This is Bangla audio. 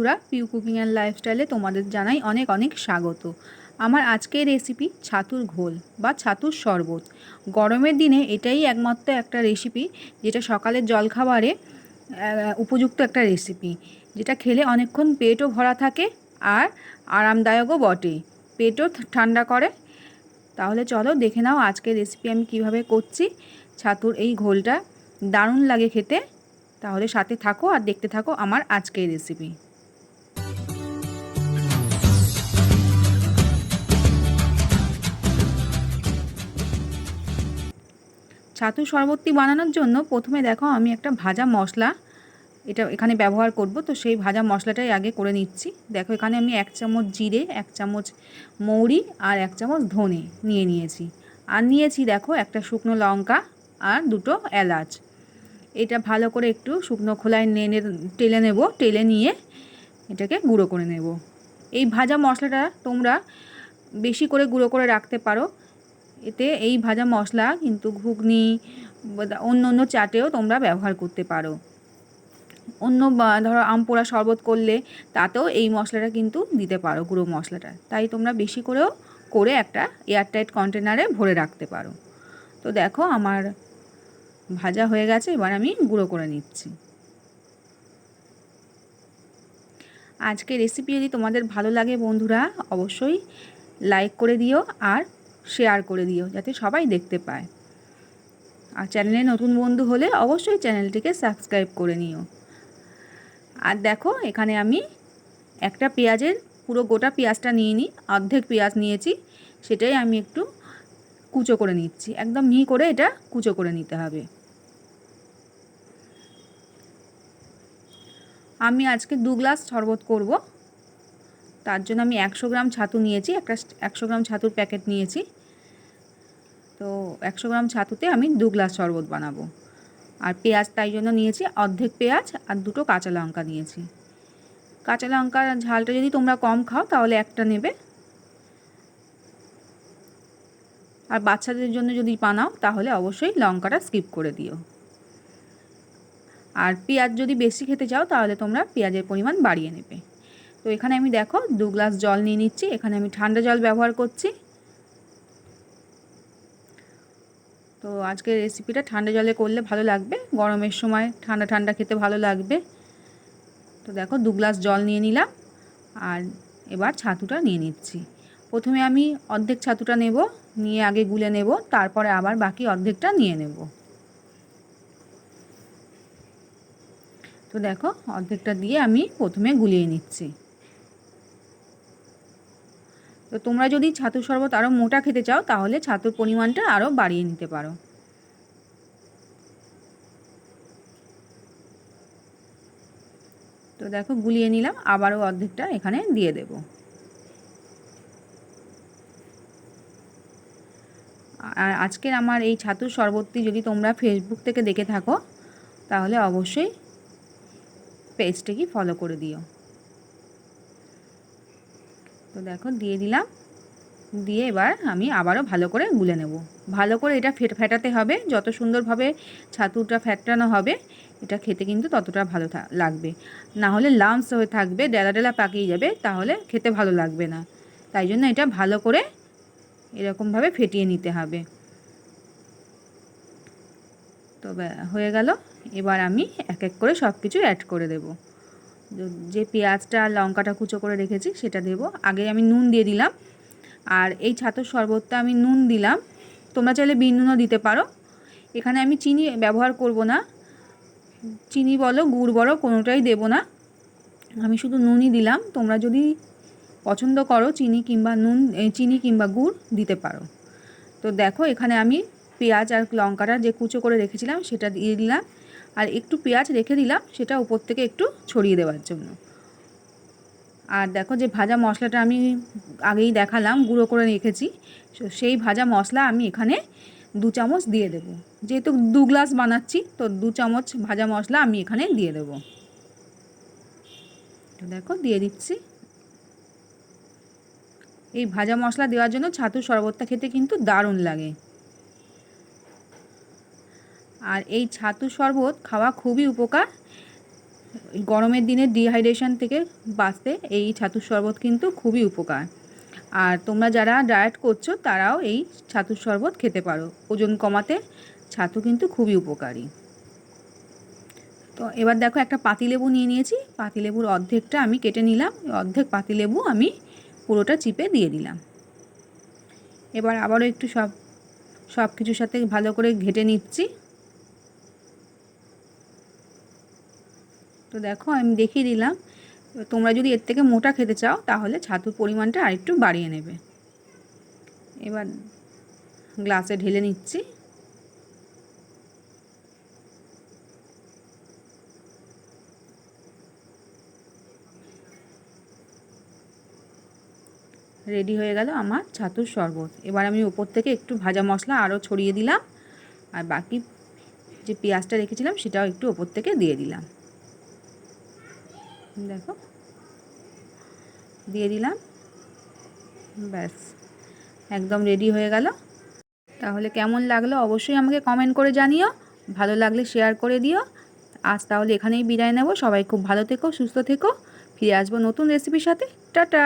বন্ধুরা পিউ কুকিং অ্যান্ড লাইফস্টাইলে তোমাদের জানাই অনেক অনেক স্বাগত। আমার আজকের রেসিপি ছাতুর ঘোল বা ছাতুর শরবত। গরমের দিনে এটাই একমাত্র একটা রেসিপি যেটা সকালের জলখাবারে উপযুক্ত একটা রেসিপি যেটা খেলে অনেকক্ষণ পেটও ভরা থাকে আর আরামদায়কও বটে। পেটও ঠান্ডা করে। তাহলে চলো দেখে নাও আজকের রেসিপি আমি কীভাবে করছি। ছাতুর এই ঘোলটা দারুণ লাগে খেতে। তাহলে সাথে থাকো আর দেখতে থাকো আমার আজকের রেসিপি ছাতু শরবতটি বানানোর জন্য প্রথমে দেখো আমি একটা ভাজা মশলা, এটা এখানে ব্যবহার করব, তো সেই ভাজা মশলাটাই আগে করে নিচ্ছি। দেখো এখানে আমি এক চামচ জিরে, এক চামচ মৌরি আর এক চামচ ধনে নিয়ে নিয়েছি। আর নিয়েছি দেখো একটা শুকনো লঙ্কা আর দুটো এলাচ। এটা ভালো করে একটু শুকনো খোলায় নেনে টেলে নেব, টেলে নিয়ে এটাকে গুঁড়ো করে নেব। এই ভাজা মশলাটা তোমরা বেশি করে গুঁড়ো করে রাখতে পারো। এতে এই ভাজা মশলা কিন্তু ঘুগনি অন্য অন্য চাটেও তোমরা ব্যবহার করতে পারো। অন্য ধরো আম পোড়া শরবত করলে তাতেও এই মশলাটা কিন্তু দিতে পারো, গুঁড়ো মশলাটা। তাই তোমরা বেশি করেও করে একটা এয়ারটাইট কন্টেনারে ভরে রাখতে পারো। তো দেখো আমার ভাজা হয়ে গেছে, এবার আমি গুঁড়ো করে নিচ্ছি। আজকে রেসিপি যদি তোমাদের ভালো লাগে বন্ধুরা, অবশ্যই লাইক করে দিও আর শেয়ার করে দিও, যাতে সবাই দেখতে পায়। আর চ্যানেলে নতুন বন্ধু হলে অবশ্যই চ্যানেলটিকে সাবস্ক্রাইব করে নিও। আর দেখো, এখানে আমি একটা পেঁয়াজের, পুরো গোটা পেঁয়াজটা নিয়ে নিই অর্ধেক পেঁয়াজ নিয়েছি, সেটাই আমি একটু কুচো করে নিচ্ছি। একদম মিহি করে এটা কুচো করে নিতে হবে। আমি আজকে দু গ্লাস শরবত করব। তার জন্য আমি একশো গ্রাম ছাতু নিয়েছি, একটা একশো গ্রাম ছাতুর প্যাকেট নিয়েছি। তো একশো গ্রাম ছাতুতে আমি দু গ্লাস শরবত বানাবো। আর পেঁয়াজ তাই জন্য নিয়েছি অর্ধেক পেঁয়াজ আর দুটো কাঁচা লঙ্কা নিয়েছি। কাঁচা লঙ্কার ঝালটা যদি তোমরা কম খাও তাহলে একটা নেবে। আর বাচ্চাদের জন্য যদি বানাও তাহলে অবশ্যই লঙ্কাটা স্কিপ করে দিও। আর পেঁয়াজ যদি বেশি খেতে চাও তাহলে তোমরা পেঁয়াজের পরিমাণ বাড়িয়ে নেবে। তো এখানে আমি দেখো দু গ্লাস জল নিয়ে নিচ্ছি, এখানে আমি ঠান্ডা জল ব্যবহার করছি। তো আজকের রেসিপিটা ঠান্ডা জলে করলে ভালো লাগবে। গরমের সময় ঠান্ডা ঠান্ডা খেতে ভালো লাগবে। তো দেখো দু গ্লাস জল নিয়ে নিলাম আর এবার ছাতুটা নিয়ে নিচ্ছি। প্রথমে আমি অর্ধেক ছাতুটা নেব, নিয়ে আগে গুলে নেব, তারপরে আবার বাকি অর্ধেকটা নিয়ে নেব। তো দেখো অর্ধেকটা দিয়ে আমি প্রথমে গুলিয়ে নিচ্ছি। তো তোমরা যদি ছাতুর শরবত আরও মোটা খেতে চাও, তাহলে ছাতুর পরিমাণটা আরও বাড়িয়ে নিতে পারো। তো দেখো, গুলিয়ে নিলাম, আবারও অর্ধেকটা এখানে দিয়ে দেব। আর আজকের আমার এই ছাতুর শরবতটি যদি তোমরা ফেসবুক থেকে দেখে থাকো, তাহলে অবশ্যই পেজটিকে ফলো করে দিও। তো দেখো, দিয়ে দিলাম। দিয়ে এবার আমি আবারও ভালো করে গুলে নেব। ভালো করে এটা ফেট ফেটাতে হবে। যত সুন্দরভাবে ছাতুটা ফ্যাটানো হবে, এটা খেতে কিন্তু ততটা ভালো লাগবে। না হলে লামস হয়ে থাকবে, ডেলা ডেলা পাকিয়ে যাবে, তাহলে খেতে ভালো লাগবে না। তাই জন্য এটা ভালো করে এরকমভাবে ফেটিয়ে নিতে হবে। তো হয়ে গেল। এবার আমি এক এক করে সব কিছু অ্যাড করে দেবো। যে পেঁয়াজটা আর লঙ্কাটা কুচো করে রেখেছি, সেটা দেব। আগে আমি নুন দিয়ে দিলাম। আর এই ছাতুর শরবতটা আমি নুন দিলাম। তোমরা চাইলে বিন নুনও দিতে পারো। এখানে আমি চিনি ব্যবহার করব না। চিনি বলো, গুড় বলো, কোনোটাই দেব না। আমি শুধু নুনই দিলাম। তোমরা যদি পছন্দ করো চিনি কিংবা নুন চিনি কিংবা গুড়, দিতে পারো। তো দেখো, এখানে আমি পেঁয়াজ আর লঙ্কাটা যে কুচো করে রেখেছিলাম, সেটা দিয়ে দিলাম। আর একটু পেঁয়াজ রেখে দিলাম, সেটা উপর থেকে একটু ছড়িয়ে দেওয়ার জন্য। আর দেখো যে ভাজা মশলাটা আমি আগেই দেখালাম, গুঁড়ো করে রেখেছি। সেই ভাজা মশলা আমি এখানে দু চামচ দিয়ে দেব। যেহেতু দু গ্লাস বানাচ্ছি, তো দু চামচ ভাজা মশলা আমি এখানে দিয়ে দেব। দেখো, দিয়ে দিচ্ছি। এই ভাজা মশলা দেওয়ার জন্য ছাতুর শরবতটা খেতে কিন্তু দারুণ লাগে। আর এই ছাতু শরবত খাওয়া খুবই উপকার। গরমের দিনে ডিহাইড্রেশন থেকে বাঁচতে এই ছাতুর শরবত কিন্তু খুবই উপকার। আর তোমরা যারা ডায়েট করছ, তারাও এই ছাতুর শরবত খেতে পারো। ওজন কমাতে ছাতু কিন্তু খুবই উপকারী। তো এবার দেখো একটা পাতিলেবু নিয়ে নিয়েছি। পাতিলেবুর অর্ধেকটা আমি কেটে নিলাম। অর্ধেক পাতিলেবু আমি পুরোটা চিপে দিয়ে দিলাম। এবার আবারও একটু সব সব কিছুর সাথে ভালো করে ঘেটে নিচ্ছি। তো দেখো, আমি দেখিয়ে দিলাম। তোমরা যদি এর থেকে মোটা খেতে চাও, তাহলে ছাতুর পরিমাণটা আরেকটু বাড়িয়ে নেবে। এবার গ্লাসে ঢেলে নিচ্ছি। রেডি হয়ে গেল আমার ছাতুর শরবত। এবার আমি ওপর থেকে একটু ভাজা মশলা আরও ছড়িয়ে দিলাম। আর বাকি যে পেঁয়াজটা রেখেছিলাম, সেটাও একটু ওপর থেকে দিয়ে দিলাম। দেখো। দিয়ে দিলাম। ব্যাস, একদম রেডি হয়ে গেল। তাহলে কেমন লাগল অবশ্যই আমাকে কমেন্ট করে জানিও। ভালো লাগলে শেয়ার করে দিও। আজ তাহলে এখানেই বিদায় নেব। সবাই খুব ভালো থেকো, সুস্থ থেকো। ফিরে আসব নতুন রেসিপির সাথে। টাটা!